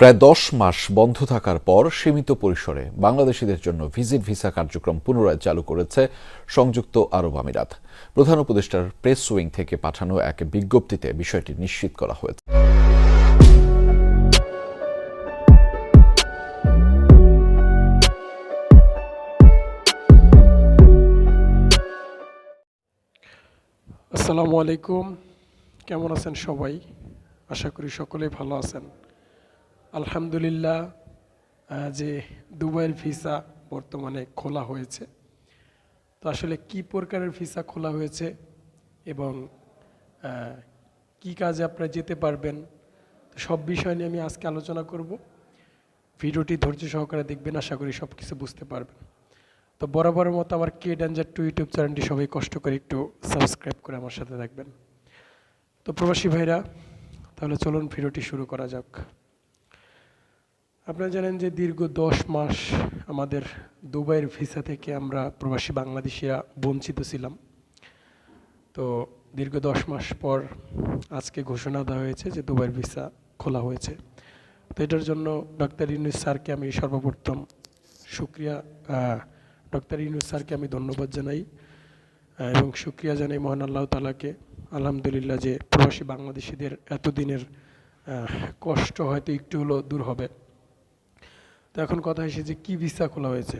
প্রায় দশ মাস বন্ধ থাকার পর সীমিত পরিসরে বাংলাদেশিদের জন্য ভিজিট ভিসা কার্যক্রম পুনরায় চালু করেছে সংযুক্ত আরব আমিরাত। প্রধান উপদেষ্টার প্রেস উইং থেকে পাঠানো এক বিজ্ঞপ্তিতে বিষয়টি নিশ্চিত করা হয়েছে। আসসালামু আলাইকুম। কেমন আছেন সবাই? আশা করি সকলেই ভালো আছেন। আলহামদুলিল্লাহ যে দুবাইয়ের ভিসা বর্তমানে খোলা হয়েছে। তো আসলে কি প্রকারের ভিসা খোলা হয়েছে এবং কি কাজে আপনারা যেতে পারবেন সব বিষয় নিয়ে আমি আজকে আলোচনা করব। ভিডিওটি ধৈর্য সহকারে দেখবেন, আশা করি সব কিছু বুঝতে পারবেন। তো বরাবরের মতো আমার কে ডেঞ্জার টু ইউটিউব চ্যানেলটি সবাই কষ্ট করে একটু সাবস্ক্রাইব করে আমার সাথে থাকবেন। তো প্রবাসী ভাইরা, তাহলে চলুন ভিডিওটি শুরু করা যাক। আপনারা জানেন যে দীর্ঘ দশ মাস আমাদের দুবাইয়ের ভিসা থেকে আমরা প্রবাসী বাংলাদেশিরা বঞ্চিত ছিলাম। তো দীর্ঘ দশ মাস পর আজকে ঘোষণা দেওয়া হয়েছে যে দুবাইয়ের ভিসা খোলা হয়েছে। তো এটার জন্য ডক্টর ইউনুস স্যারকে আমি সর্বপ্রথম সুক্রিয়া ডক্টর ইউনুস স্যারকে আমি ধন্যবাদ জানাই এবং সুক্রিয়া জানাই মহান আল্লাহ তালাকে আলহামদুলিল্লাহ যে প্রবাসী বাংলাদেশিদের এতদিনের কষ্ট হয়তো একটু হলেও দূর হবে। তো এখন কথা এসে যে কী ভিসা খোলা হয়েছে।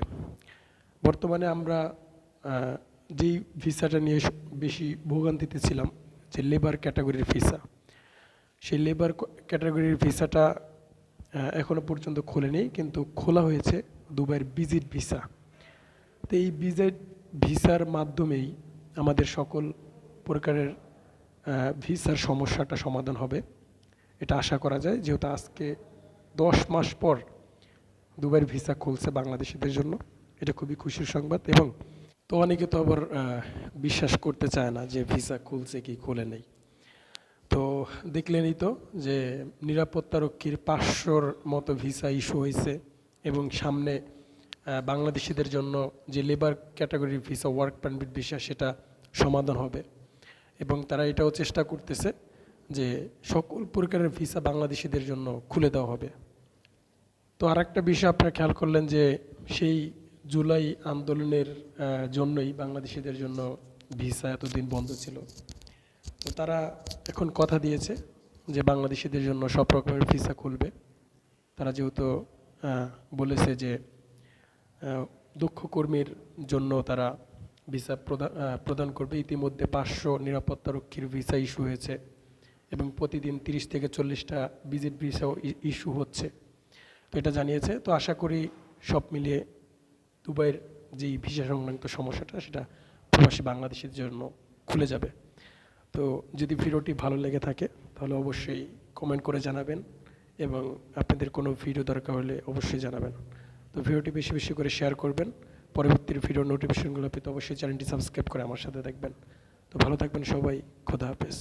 বর্তমানে আমরা যেই ভিসাটা নিয়ে বেশি ভোগান্তিতে ছিলাম, যে লেবার ক্যাটাগরির ভিসা সেই লেবার ক্যাটাগরির ভিসাটা এখনও এখনও পর্যন্ত খোলেনি কিন্তু খোলা হয়েছে দুবাইয়ের ভিজিট ভিসা তো এই ভিজিট ভিসার মাধ্যমেই আমাদের সকল প্রকারের ভিসার সমস্যাটা সমাধান হবে। এটা আশা করা যায়, যেহেতু আজকে দশ মাস পর দুবাইয়ের ভিসা খুলছে বাংলাদেশিদের জন্য। এটা খুবই খুশির সংবাদ এবং তো অনেকে তো আবার বিশ্বাস করতে চায় না যে ভিসা খুলছে কি খুলে নেই। তো দেখলেনই তো যে নিরাপত্তারক্ষীর পাঁচশোর মতো ভিসা ইস্যু হয়েছে এবং সামনে বাংলাদেশিদের জন্য যে লেবার ক্যাটাগরির ভিসা, ওয়ার্ক পারমিট ভিসা, সেটা সমাধান হবে। এবং তারা এটাও চেষ্টা করতেছে যে সকল প্রকারের ভিসা বাংলাদেশিদের জন্য খুলে দেওয়া হবে। তো আর একটা বিষয় আপনারা খেয়াল করলেন যে সেই জুলাই আন্দোলনের জন্যই বাংলাদেশিদের জন্য ভিসা এতদিন বন্ধ ছিল। তো তারা এখন কথা দিয়েছে যে বাংলাদেশিদের জন্য সব রকমের ভিসা খুলবে। তারা যেহেতু বলেছে যে দক্ষ কর্মীর জন্য তারা ভিসা প্রদান প্রদান করবে। ইতিমধ্যে পাঁচশো নিরাপত্তারক্ষীর ভিসা ইস্যু হয়েছে এবং প্রতিদিন তিরিশ থেকে চল্লিশটা ভিজিট ভিসাও ইস্যু হচ্ছে। এটা জানিয়েছে। তো আশা করি সব মিলিয়ে দুবাইয়ের যেই ভিসা সংক্রান্ত সমস্যাটা, সেটা প্রবাসী বাংলাদেশের জন্য খুলে যাবে। তো যদি ভিডিওটি ভালো লেগে থাকে, তাহলে অবশ্যই কমেন্ট করে জানাবেন এবং আপনাদের কোনো ভিডিও দরকার হলে অবশ্যই জানাবেন। তো ভিডিওটি বেশি বেশি করে শেয়ার করবেন। পরবর্তী ভিডিও নোটিফিকেশনগুলো পেতে অবশ্যই চ্যানেলটি সাবস্ক্রাইব করে আমার সাথে দেখবেন। তো ভালো থাকবেন সবাই, খোদা হাফেজ।